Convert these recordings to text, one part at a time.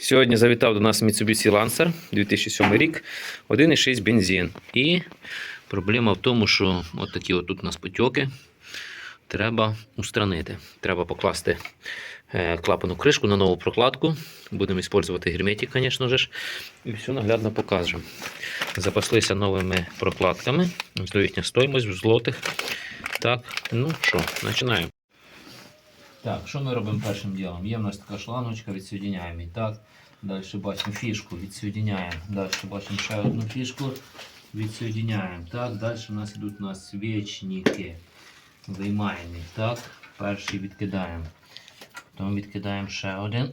Сьогодні завітав до нас Mitsubishi Lancer 2007 рік, 1,6 бензин. І проблема в тому, що от такі от тут у нас потьоки треба устранити. Треба покласти е, клапану кришку на нову прокладку. Будемо використовувати герметик, звісно ж. І все наглядно покажемо. Запаслися новими прокладками. Їхня стоїмость в злотих. Так, ну що, починаємо. Так, що ми робимо першим ділом? Є в нас така шлангочка, відсоединяємо її. Так. Далі бачимо фішку, відсоединяємо. Далі бачимо ще одну фішку, відсоединяємо. Так, далі у нас йдуть у нас свічники. Виймаємо їх. Так, перший відкидаємо. Потім відкидаємо ще один.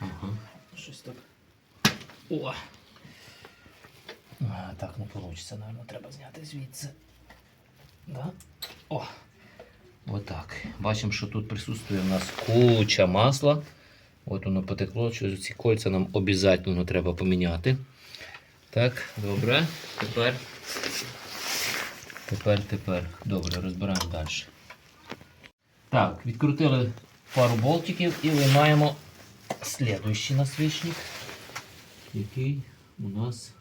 Ага, щось так. О! А, так не вийде, напевно, треба зняти звідси. Да? О! Отак. Бачимо, що тут присутствує у нас куча масла. От воно потекло, що ці кольця нам обов'язково треба поміняти. Так, добре. Тепер. Тепер, тепер. Добре, розбираємо далі. Так, відкрутили пару болтиків і виймаємо слідуючий насвічник, який у нас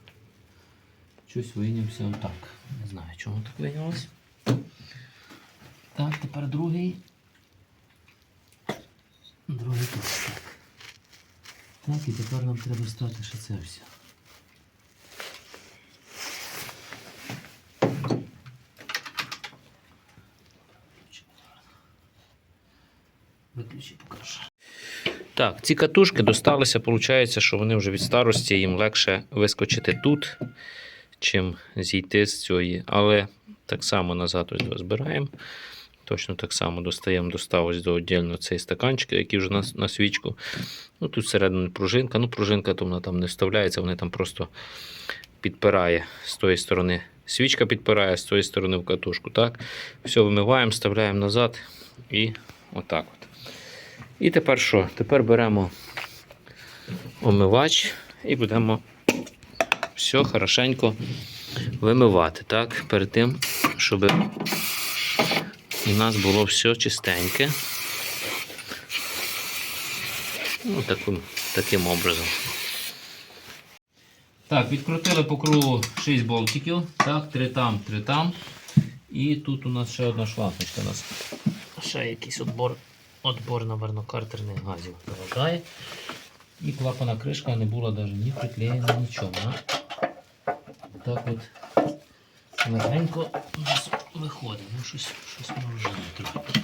щось вийнявся отак. Не знаю, чому так вийнялось. Так, тепер другий. Другий тут. Так. Так, і тепер нам треба стати ще це все. Виключи покажу. Так, ці катушки досталися, виходить, що вони вже від старості їм легше вискочити тут, чим зійти з цієї. Але так само назад ось розбираємо. Точно так само достаємо достав ось до віддільно цей стаканчик, який вже на, на свічку. Ну, Тут всередині пружинка. Ну, пружинка то вона там не вставляється, вона там просто підпирає з тої сторони. Свічка підпирає з тої сторони в катушку. Так? Все вимиваємо, вставляємо назад і отак от. І тепер що? Тепер беремо омивач і будемо все хорошенько вимивати. Так? Перед тим, щоб у нас було все чистеньке. Ну, таким, таким образом. Так, відкрутили по кругу 6 болтиків. Так, 3 там, 3 там. І тут у нас ще одна шлангочка. У нас ще якийсь отбор, отбор наверно, картерних газів заважає. І клапана кришка не була навіть ні приклеєна, нічого. Так от легенько виходить. Ну, щось, щось може трохи.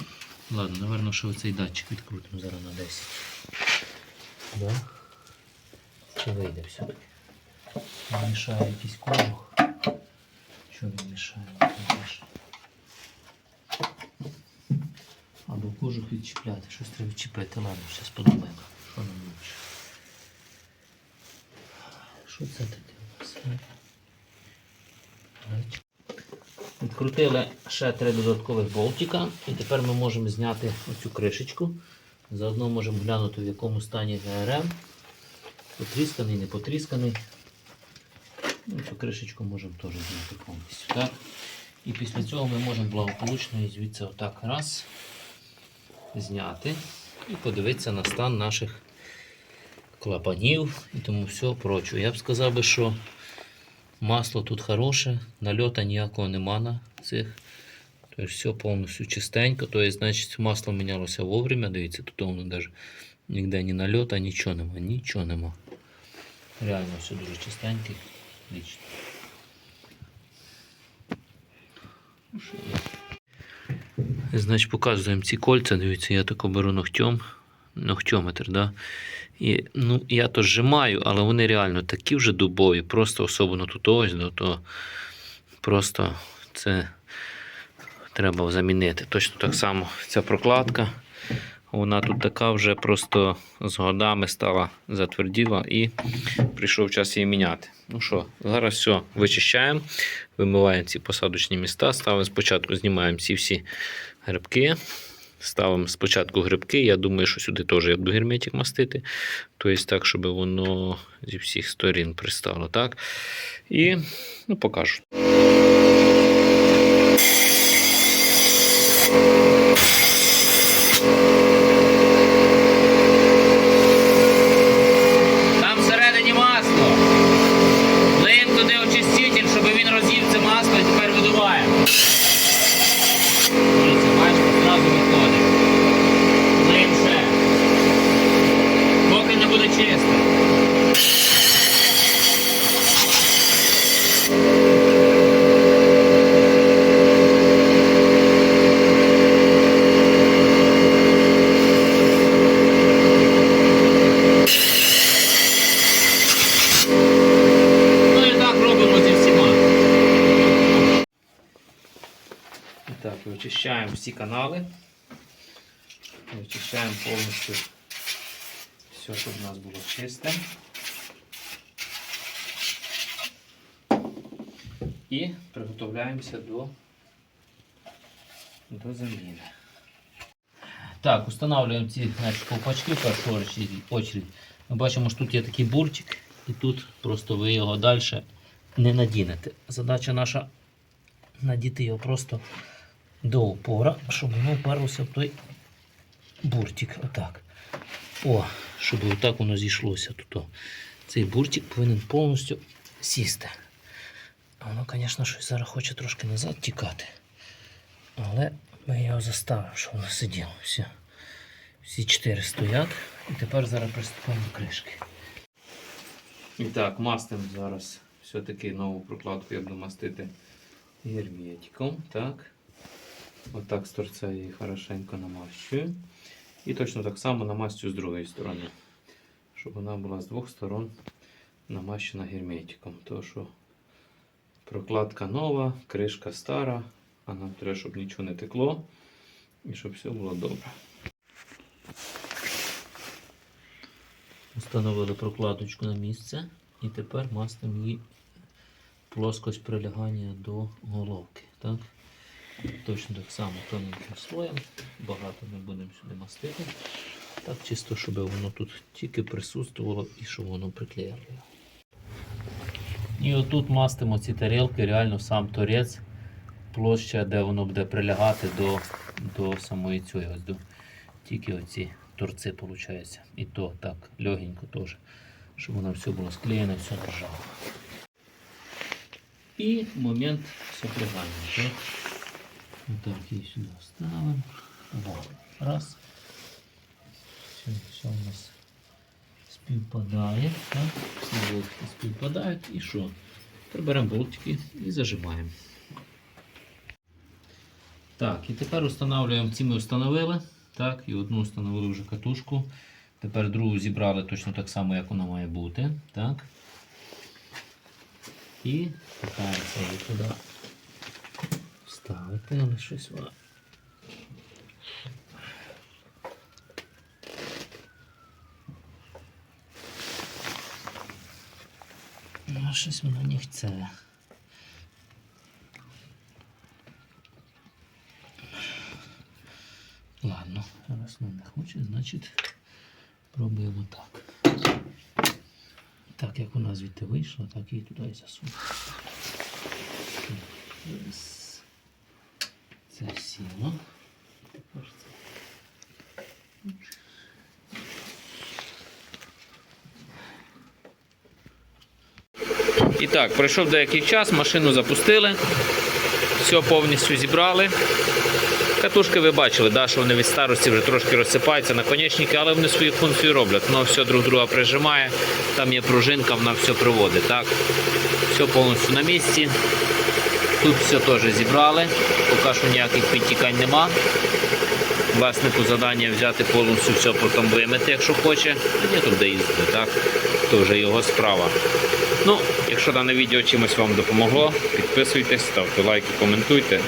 Ладно, напевно, що оцей датчик відкрутимо зараз на 10. Да? Чи вийде все-таки? Мішає якийсь кожух. Що він мішає? Або кожух відчіпляти, щось треба відчіпити. Ладно, зараз подумаємо. Що нам лучше. Що це таке у нас? Відкрутили ще три додаткових болтика і тепер ми можемо зняти оцю кришечку. Заодно можемо глянути в якому стані ГРМ. Потрісканий, не потрісканий. Ну, цю кришечку можемо теж зняти повністю. Так? І після цього ми можемо благополучно її звідси отак раз зняти і подивитися на стан наших клапанів і тому все прочого. Я б сказав би, що Масло тут хороше, нальота ніякого нема на цих. Тобто все повністю чистенько. Тобто, значить, масло мінялося вовремя. Дивіться, тут воно навіть ніде ні нальота, нічого нема, нічого нема. Реально все дуже чистеньке. Лічно. Значить, показуємо ці кольця. Дивіться, я тако беру ногтем. Ногтьометр, да? І, ну, я то зжимаю, але вони реально такі вже дубові, просто особливо тут ось, то просто це треба замінити. Точно так само ця прокладка. Вона тут така вже просто з годами стала затверділа і прийшов час її міняти. Ну що, зараз все вичищаємо, вимиваємо ці посадочні міста, ставимо спочатку, знімаємо ці всі грибки. Ставимо спочатку грибки. Я думаю, що сюди теж я буду герметик мастити. Тобто так, щоб воно зі всіх сторін пристало. так. І ну, покажу. Вичищаємо всі канали. Вичищаємо повністю все, щоб у нас було чисте. І приготовляємося до, до заміни. Так, встановлюємо ці значить, ковпачки в першу очередь-. Ми бачимо, що тут є такий бурчик, і тут просто ви його далі не надінете. Задача наша надіти його просто до упора, щоб воно вперлося в той буртик. Отак. О, щоб отак воно зійшлося тут. Цей буртик повинен повністю сісти. Воно, звісно, щось зараз хоче трошки назад тікати. Але ми його заставимо, щоб воно сиділо. Все. Всі чотири стоять. І тепер зараз приступаємо до кришки. І так, мастимо зараз все-таки нову прокладку я буду мастити герметиком. Так. Отак з торця її хорошенько намащую. І точно так само намастю з другої сторони. Щоб вона була з двох сторон намащена герметиком. Тому що прокладка нова, кришка стара, а нам треба, щоб нічого не текло і щоб все було добре. Встановили прокладочку на місце і тепер мастимо її плоскость прилягання до головки. Так? Точно так само тоненьким слоєм, багато не будемо сюди мастити. Так, чисто, щоб воно тут тільки присутствувало і щоб воно приклеїло. І отут мастимо ці тарілки, реально сам торець, площа, де воно буде прилягати до, до самої цієї, ось до тільки оці торці, виходить. І то так, легенько теж, щоб воно все було склеєно, все держало. І момент сопрягання. Так? Її сюди ставимо. Раз. Все, все у нас співпадає. Так? Всі болтики співпадають. І що? Тепер беремо болтики і зажимаємо. Так, і тепер встановлюємо, ці ми встановили. Так, і одну встановили вже катушку. Тепер другу зібрали точно так само, як вона має бути. Так. І питається її туди вставити, але щось вона. Ну, щось воно не хоче. Ладно, раз вона не хоче, значить пробуємо так. Так, як вона звідти вийшла, так її туди і засуну. Це сіло. Тепер це. І так, пройшов деякий час, машину запустили, все повністю зібрали. Катушки ви бачили, да, що вони від старості вже трошки розсипаються наконечники, але вони свою функцію роблять. Воно все друг друга прижимає, там є пружинка, вона все приводить. Так? Все повністю на місці. Тут все теж зібрали, поки що ніяких підтікань нема. Власнику завдання взяти повністю все потім вимити, якщо хоче. А ні, тут де їздити, так? То вже його справа. Ну, якщо дане відео чимось вам допомогло, підписуйтесь, ставте лайки, коментуйте.